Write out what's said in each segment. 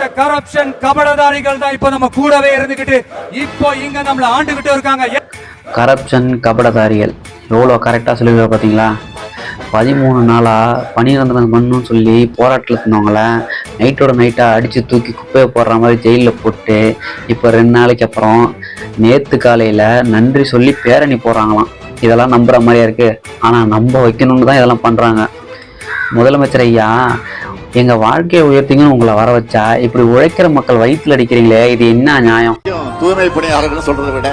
இப்படிப்பட்ட கரப்ஷன் கபடதாரிகள் தான் இப்போ நம்ம கூடவே இருந்துகிட்டு இப்போ இங்க நம்மள ஆண்டுகிட்டு இருக்காங்க. கரப்ஷன் கபடதாரிகள். எவ்வளோ கரெக்டாக சொல்லுவீங்க பார்த்தீங்களா பதிமூணு நாளாக பணிநிரந்தரம் மண்ணுன்னு சொல்லி போராட்டத்தில் இருந்தவங்கள நைட்டோட நைட்டாக அடித்து தூக்கி குப்பையை போடுற மாதிரி ஜெயிலில் போட்டு இப்போ ரெண்டு நாளைக்கு அப்புறம் நேற்று காலையில் நன்றி சொல்லி பேரணி போடுறாங்களாம். இதெல்லாம் நம்புகிற மாதிரியா இருக்குது ஆனால் நம்ப வைக்கணும்னு தான் இதெல்லாம் பண்ணுறாங்க முதலமைச்சர் ஐயா எங்கள் வாழ்க்கையை உயர்த்திங்கன்னு உங்களை வர வச்சா இப்படி உழைக்கிற மக்கள் வயிற்றில் அடிக்கிறீங்களே இது என்ன நியாயம்? தூய்மை பணியாளர்கள் சொல்றதை விட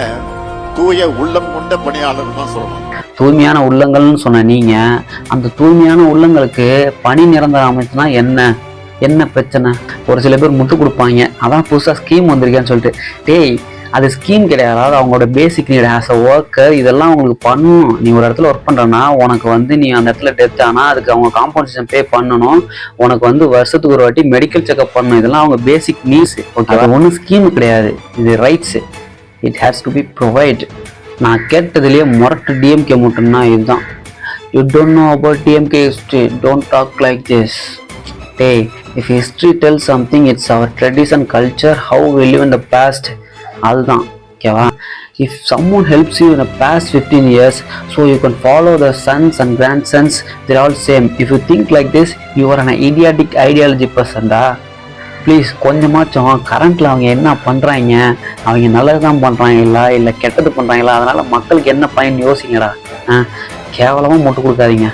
தூய உள்ளம் கொண்ட பணியாளர்கள் தான் சொல்லணும். தூய்மையான உள்ளங்கள்னு சொன்ன நீங்க அந்த தூய்மையான உள்ளங்களுக்கு பணி நிரந்தரம் அமைச்சுனா என்ன? என்ன பிரச்சனை? ஒரு சில பேர் முட்டு கொடுப்பாங்க. அதான் புதுசா ஸ்கீம் வந்திருக்கேன்னு சொல்லிட்டு. டேய் அது ஸ்கீம் கிடையாது. அதாவது அவங்களோட basic need as a worker இதெல்லாம் உங்களுக்கு பண்ணணும். நீ ஒரு இடத்துல ஒர்க் பண்ணுறேன்னா உனக்கு வந்து நீ அந்த இடத்துல டெத் ஆனால் அதுக்கு அவங்க காம்பன்சேஷன் பே பண்ணணும். உனக்கு வந்து வருஷத்துக்கு ஒரு வாட்டி மெடிக்கல் செக்அப் பண்ணணும். இதெல்லாம் அவங்க பேசிக் நீட்ஸ் ஓகே அது ஒன்றும் ஸ்கீம் கிடையாது. இது rights it has to be provide நான் கேட்டதுலேயே முரட்டு டிஎம்கே மட்டும்னா இதுதான். You don't know about DMK history don't talk like this டேய் if history tell something it's our tradition culture how we live in the past அதுதான் ஓகேவா if someone helps you in the past fifteen years so you can follow the sons and grandsons their all same if you think like this you're an idiotic ideology பர்சன்டா please கொஞ்சமாச்சும் கரண்ட்டில் அவங்க என்ன பண்ணுறாங்க அவங்க நல்லது தான் பண்ணுறாங்களா இல்லை கெட்டது பண்ணுறாங்களா அதனால் மக்களுக்கு என்ன பயன் யோசிங்கடா. ஆ? கேவலமாக முட்டு கொடுக்காதீங்க.